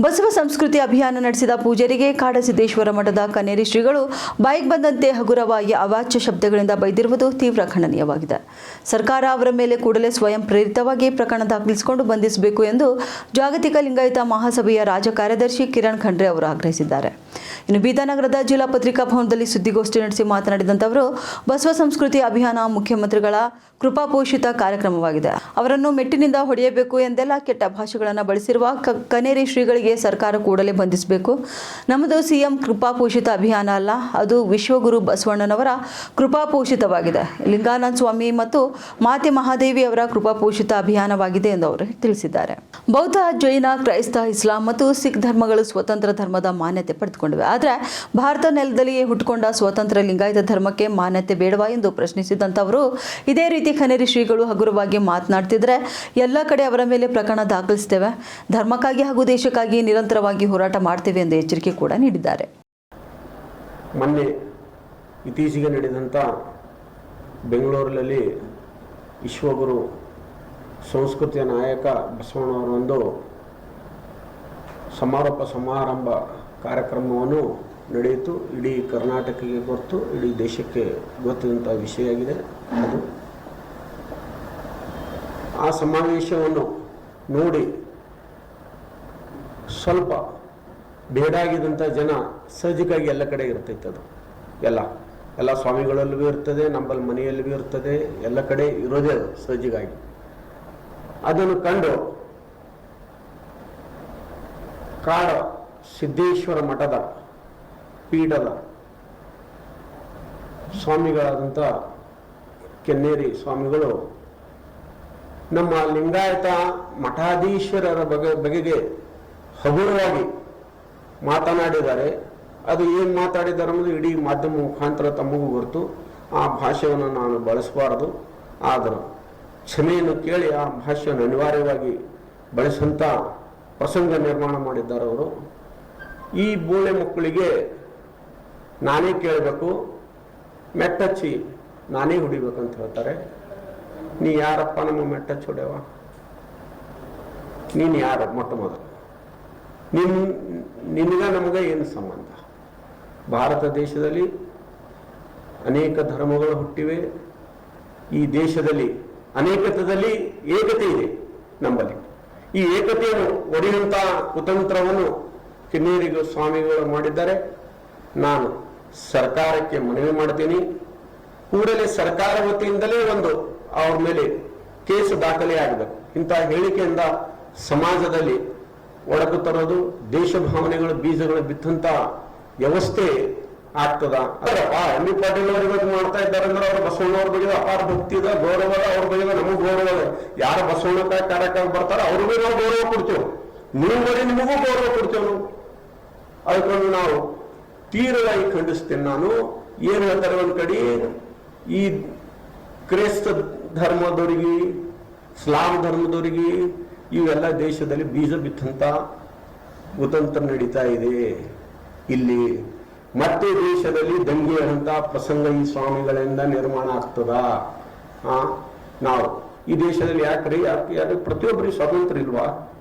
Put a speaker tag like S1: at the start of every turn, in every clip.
S1: ಬಸವ ಸಂಸ್ಕೃತಿ ಅಭಿಯಾನ ನಡೆಸಿದ ಪೂಜಾರಿಗೆ ಕಾಡಸಿದ್ದೇಶ್ವರ ಮಠದ ಕನೇರಿ ಶ್ರೀಗಳು ಬಾಯಿಗೆ ಬಂದಂತೆ ಹಗುರವಾಗಿ ಅವಾಚ್ಯ ಶಬ್ದಗಳಿಂದ ಬೈದಿರುವುದು ತೀವ್ರ ಖಂಡನೀಯವಾಗಿದೆ. ಸರ್ಕಾರ ಅವರ ಮೇಲೆ ಕೂಡಲೇ ಸ್ವಯಂ ಪ್ರೇರಿತವಾಗಿ ಪ್ರಕರಣ ದಾಖಲಿಸಿಕೊಂಡು ಬಂಧಿಸಬೇಕು ಎಂದು ಜಾಗತಿಕ ಲಿಂಗಾಯತ ಮಹಾಸಭೆಯ ರಾಜ ಕಾರ್ಯದರ್ಶಿ ಕಿರಣ್ ಖಂಡ್ರೆ ಅವರು ಆಗ್ರಹಿಸಿದ್ದಾರೆ. ಇನ್ನು ಬೀದನಗರದ ಜಿಲ್ಲಾ ಪತ್ರಿಕಾ ಭವನದಲ್ಲಿ ಸುದ್ದಿಗೋಷ್ಠಿ ನಡೆಸಿ ಮಾತನಾಡಿದಂತವರು, ಬಸವ ಸಂಸ್ಕೃತಿ ಅಭಿಯಾನ ಮುಖ್ಯಮಂತ್ರಿಗಳ ಕೃಪಾಪೋಷಿತ ಕಾರ್ಯಕ್ರಮವಾಗಿದೆ. ಅವರನ್ನು ಮೆಟ್ಟಿನಿಂದ ಹೊಡೆಯಬೇಕು ಎಂದೆಲ್ಲ ಕೆಟ್ಟ ಭಾಷೆಗಳನ್ನು ಬಳಸಿರುವ ಕನೇರಿ ಶ್ರೀಗಳಿಗೆ ಸರ್ಕಾರ ಕೂಡಲೇ ಬಂಧಿಸಬೇಕು. ನಮ್ಮದು ಸಿಎಂ ಕೃಪಾಪೋಷಿತ ಅಭಿಯಾನ ಅಲ್ಲ, ಅದು ವಿಶ್ವಗುರು ಬಸವಣ್ಣನವರ ಕೃಪಾಪೋಷಿತವಾಗಿದೆ ಲಿಂಗಾನಂದ ಸ್ವಾಮಿ ಮತ್ತು ಮಾತೆ ಮಹಾದೇವಿ ಅವರ ಕೃಪಾಪೋಷಿತ ಅಭಿಯಾನವಾಗಿದೆ ಎಂದು ಅವರು ತಿಳಿಸಿದ್ದಾರೆ. ಬೌದ್ಧ ಜೈನ, ಕ್ರೈಸ್ತ, ಇಸ್ಲಾಂ ಮತ್ತು ಸಿಖ್ ಧರ್ಮಗಳು ಸ್ವತಂತ್ರ ಧರ್ಮದ ಮಾನ್ಯತೆ ಪಡೆದುಕೊಂಡಿವೆ. ಆದರೆ ಭಾರತ ನೆಲದಲ್ಲಿಯೇ ಹುಟ್ಟುಕೊಂಡ ಸ್ವತಂತ್ರ ಲಿಂಗಾಯತ ಧರ್ಮಕ್ಕೆ ಮಾನ್ಯತೆ ಬೇಡವಾ ಎಂದು ಪ್ರಶ್ನಿಸಿದಂಥವರು ಇದೇ ರೀತಿ ಖನೇರಿ ಶ್ರೀಗಳು ಹಗುರವಾಗಿ ಮಾತನಾಡ್ತಿದ್ರೆ, ಎಲ್ಲ ಕಡೆ ಅವರ ಮೇಲೆ ಪ್ರಕರಣ ದಾಖಲಿಸ್ತೇವೆ. ಧರ್ಮಕ್ಕಾಗಿ ಹಾಗೂ ದೇಶಕ್ಕಾಗಿ ನಿರಂತರವಾಗಿ ಹೋರಾಟ ಮಾಡ್ತೇವೆ ಎಂದು ಎಚ್ಚರಿಕೆ ಕೂಡ ನೀಡಿದ್ದಾರೆ.
S2: ಮೊನ್ನೆ ಇತ್ತೀಚೆಗೆ ನಡೆದಂಥ ಬೆಂಗಳೂರಿನಲ್ಲಿ ವಿಶ್ವಗುರು ಸಂಸ್ಕೃತಿಯ ನಾಯಕ ಬಸವಣ್ಣವರೊಂದು ಸಮಾರೋಪ ಸಮಾರಂಭ ಕಾರ್ಯಕ್ರಮವನ್ನು ನಡೆಯಿತು. ಇಡೀ ಕರ್ನಾಟಕಕ್ಕೆ ಗೊತ್ತು, ಇಡೀ ದೇಶಕ್ಕೆ ಗೊತ್ತಿದಂಥ ವಿಷಯ ಆಗಿದೆ ಅದು. ಆ ಸಮಾವೇಶವನ್ನು ನೋಡಿ ಸ್ವಲ್ಪ ಬೇಡಾಗಿದ್ದಂಥ ಜನ ಸಹಜಕ್ಕಾಗಿ ಎಲ್ಲ ಕಡೆ ಇರ್ತೈತೆ ಅದು. ಎಲ್ಲ ಎಲ್ಲ ಸ್ವಾಮಿಗಳಲ್ಲೂ ಇರ್ತದೆ ನಮ್ಮಲ್ಲಿ ಮನೆಯಲ್ಲೂ ಇರ್ತದೆ, ಎಲ್ಲ ಕಡೆ ಇರೋದೇ ಅದು ಸಹಜವಾಗಿ ಅದನ್ನು ಕಂಡು ಕಾಡ ಸಿದ್ದೇಶ್ವರ ಮಠದ ಪೀಠದ ಸ್ವಾಮಿಗಳಾದಂಥ ಕೆನ್ನೇರಿ ಸ್ವಾಮಿಗಳು ನಮ್ಮ ಲಿಂಗಾಯತ ಮಠಾಧೀಶ್ವರರ ಬಗೆ ಬಗೆಗೆ ಹಗುರವಾಗಿ ಮಾತನಾಡಿದ್ದಾರೆ. ಅದು ಏನು ಮಾತಾಡಿದ್ದಾರೆ ಅನ್ನೋದು ಇಡೀ ಮಾಧ್ಯಮ ಮುಖಾಂತರ ತಮಗೂ ಗೊತ್ತು. ಆ ಭಾಷೆಯನ್ನು ನಾನು ಬಳಸಬಾರದು. ಆದರೂ ಕ್ಷಮೆಯನ್ನು ಕೇಳಿ ಆ ಭಾಷೆಯನ್ನು ಅನಿವಾರ್ಯವಾಗಿ ಬಳಸಂತ ಪ್ರಸಂಗ ನಿರ್ಮಾಣ ಮಾಡಿದ್ದಾರೆ ಅವರು. ಈ ಬೋಳೆ ಮಕ್ಕಳಿಗೆ ನಾನೇ ಕೇಳಬೇಕು, ಮೆಟ್ಟಚ್ಚಿ ನಾನೇ ಹೊಡಿಬೇಕಂತ ಹೇಳ್ತಾರೆ. ನೀ ಯಾರಪ್ಪ ನಮ್ಮ ಮೆಟ್ಟಚ್ಚಿ ಹೊಡೆವ ನೀನು ಯಾರ ಮೊಟ್ಟ ಮೊದಲು? ನಿನ್, ನಿನಗ ನಮಗ ಏನು ಸಂಬಂಧ? ಭಾರತ ದೇಶದಲ್ಲಿ ಅನೇಕ ಧರ್ಮಗಳು ಹುಟ್ಟಿವೆ. ಈ ದೇಶದಲ್ಲಿ ಅನೇಕತ್ವದಲ್ಲಿ ಏಕತೆ ಇದೆ ನಮ್ಮಲ್ಲಿ. ಈ ಏಕತೆಯನ್ನು ಒಡೆಯುವಂತಹ ಕುತಂತ್ರವನ್ನು ಕಿನ್ನೇರಿಗೂ ಸ್ವಾಮಿಗಳು ಮಾಡಿದ್ದಾರೆ. ನಾನು ಸರ್ಕಾರಕ್ಕೆ ಮನವಿ ಮಾಡ್ತೀನಿ. ಕೂಡಲೇ ಸರ್ಕಾರ ವತಿಯಿಂದಲೇ ಒಂದು ಅವ್ರ ಮೇಲೆ ಕೇಸು ದಾಖಲೆ ಆಗಬೇಕು ಇಂತಹ ಹೇಳಿಕೆಯಿಂದ ಸಮಾಜದಲ್ಲಿ ಒಡಕು ತರೋದು, ದೇಶ ಭಾವನೆಗಳು, ಬೀಜಗಳು ಬಿತ್ತಂತ ವ್ಯವಸ್ಥೆ ಆಗ್ತದ? ಅದರಪ್ಪ ಎಂ ಬಿ ಪಾಟೀಲ್ ಅವ್ರಿಗೆ ಮಾಡ್ತಾ ಇದ್ದಾರೆ ಅಂದ್ರೆ ಅವ್ರ ಬಸವಣ್ಣವ್ರ ಬಗ್ಗೆ ಅಪಾರ ಭಕ್ತಿ ಇದೆ, ಗೌರವ ಅವ್ರ ಬಗ್ಗೆ ನಮಗೂ ಗೌರವ ಇದೆ. ಯಾರು ಬಸವಣ್ಣ ಕಾರ್ಯಕ್ರಮ ಬರ್ತಾರ ಅವ್ರಿಗೂ ನಾವು ಗೌರವ ಕೊಡ್ತೇವೆ. ನೀವು ಬರೀ ನಿಮಗೂ ಗೌರವ ಕೊಡ್ತೇವೆ ನಾವು. ಅದಕ್ಕೊಂದು ನಾವು ತೀವ್ರವಾಗಿ ಖಂಡಿಸ್ತೇನೆ ನಾನು. ಏನ್ ಹೇಳ್ತಾರೆ ಒಂದ್ ಕಡೆ, ಈ ಕ್ರೈಸ್ತ ಧರ್ಮದವರಿಗೆ ಸ್ಲಾಮ್ ಧರ್ಮದವರಿಗೆ ಇವೆಲ್ಲ ದೇಶದಲ್ಲಿ ಬೀಜ ಬಿತ್ತಂತ ಕುತಂತ್ರ ನಡೀತಾ ಇದೆ. ಇಲ್ಲಿ ಮತ್ತೆ ದೇಶದಲ್ಲಿ ದಂಗೆ ಅಂತ ಪ್ರಸಂಗ ಈ ಸ್ವಾಮಿಗಳಿಂದ ನಿರ್ಮಾಣ ಆಗ್ತದ? ನಾವು. ಈ ದೇಶದಲ್ಲಿ ಯಾಕ್ರಿ? ಯಾಕೆ? ಯಾಕೆ? ಪ್ರತಿಯೊಬ್ಬರಿಗೆ ಸ್ವಾತಂತ್ರ್ಯ ಇಲ್ವಾ?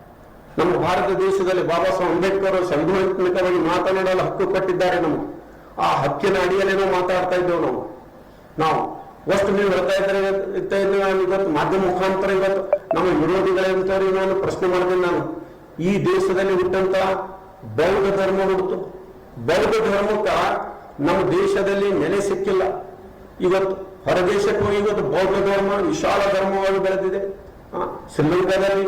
S2: ನಮ್ಮ ಭಾರತ ದೇಶದಲ್ಲಿ ಬಾಬಾ ಸಾಹೇಬ್ ಅಂಬೇಡ್ಕರ್ ಅವರು ಸಂವಿಧಾನಿಕವಾಗಿ ಮಾತನಾಡಲು ಹಕ್ಕು ಕೊಟ್ಟಿದ್ದಾರೆ ನಮಗೆ. ಆ ಹಕ್ಕಿನ ಅಡಿಯಲ್ಲೇ ನಾವು ಮಾತಾಡ್ತಾ ಇದ್ದೇವೆ ನಾವು. ನಾವು ಅಷ್ಟು ನೀವು ಹೇಳ್ತಾ ಇದ್ರೆ ನಾನು ಇವತ್ತು ಮಾಧ್ಯಮ ಮುಖಾಂತರ ಇವತ್ತು ನಮ್ಮ ವಿರೋಧಿಗಳಂತವ್ರಿಗೆ ನಾನು ಪ್ರಶ್ನೆ ಮಾಡಿದೆ ನಾನು. ಈ ದೇಶದಲ್ಲಿ ಹುಟ್ಟಂತ ಬೌದ್ಧ ಧರ್ಮ ಹುಟ್ಟಿತು ಬೌದ್ಧ ಧರ್ಮಕ್ಕ ನಮ್ಮ ದೇಶದಲ್ಲಿ ನೆಲೆ ಸಿಕ್ಕಿಲ್ಲ. ಇವತ್ತು ಹೊರದೇಶಕ್ಕೂ ಇವತ್ತು ಬೌದ್ಧ ಧರ್ಮ, ವಿಶಾಲ ಧರ್ಮವಾಗಿ ಬೆಳೆದಿದೆ. ಶ್ರೀಲಂಕಾದಲ್ಲಿ